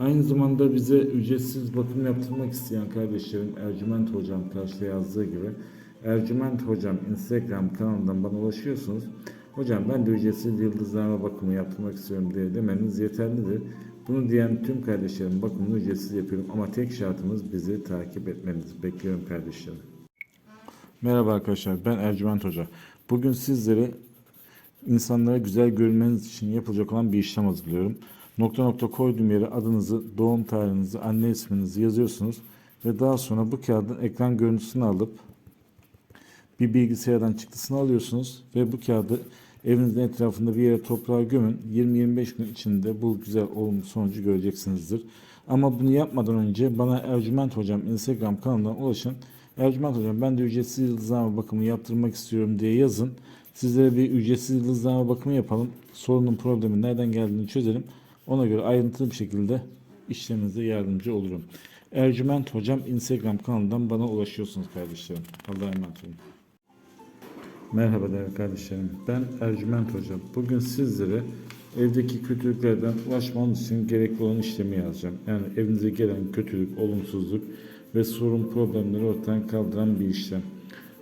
Aynı zamanda bize ücretsiz bakım yaptırmak isteyen kardeşlerim Ercüment Hocam karşıda yazdığı gibi Ercüment Hocam Instagram kanalından bana ulaşıyorsunuz. Hocam ben de ücretsiz yıldızlama bakımı yaptırmak istiyorum diye demeniz yeterlidir. Bunu diyen tüm kardeşlerim bakımını ücretsiz yapıyorum ama tek şartımız bizi takip etmeniz. Bekliyorum kardeşlerim. Merhaba arkadaşlar ben Ercüment Hoca. Bugün sizlere insanlara güzel görünmeniz için yapılacak olan bir işlem hazırlıyorum. Nokta nokta koyduğum yere adınızı, doğum tarihinizi, anne isminizi yazıyorsunuz ve daha sonra bu kağıdın ekran görüntüsünü alıp bir bilgisayardan çıktısını alıyorsunuz ve bu kağıdı evinizin etrafında bir yere toprağa gömün. 20-25 gün içinde bu güzel olumlu sonucu göreceksinizdir. Ama bunu yapmadan önce bana Ercüment Hocam Instagram kanalından ulaşın. Ercüment Hocam ben de ücretsiz yıldızlama bakımı yaptırmak istiyorum diye yazın. Sizlere bir ücretsiz yıldızlama bakımı yapalım. Sorunun problemi nereden geldiğini çözelim. Ona göre ayrıntılı bir şekilde işleminize yardımcı olurum. Ercüment Hocam Instagram kanalından bana ulaşıyorsunuz kardeşlerim. Allah'a emanet olun. Merhaba değerli kardeşlerim. Ben Ercüment Hocam. Bugün sizlere evdeki kötülüklerden ulaşmanız için gerekli olan işlemi yazacağım. Yani evinize gelen kötülük, olumsuzluk ve sorun problemleri ortadan kaldıran bir işlem.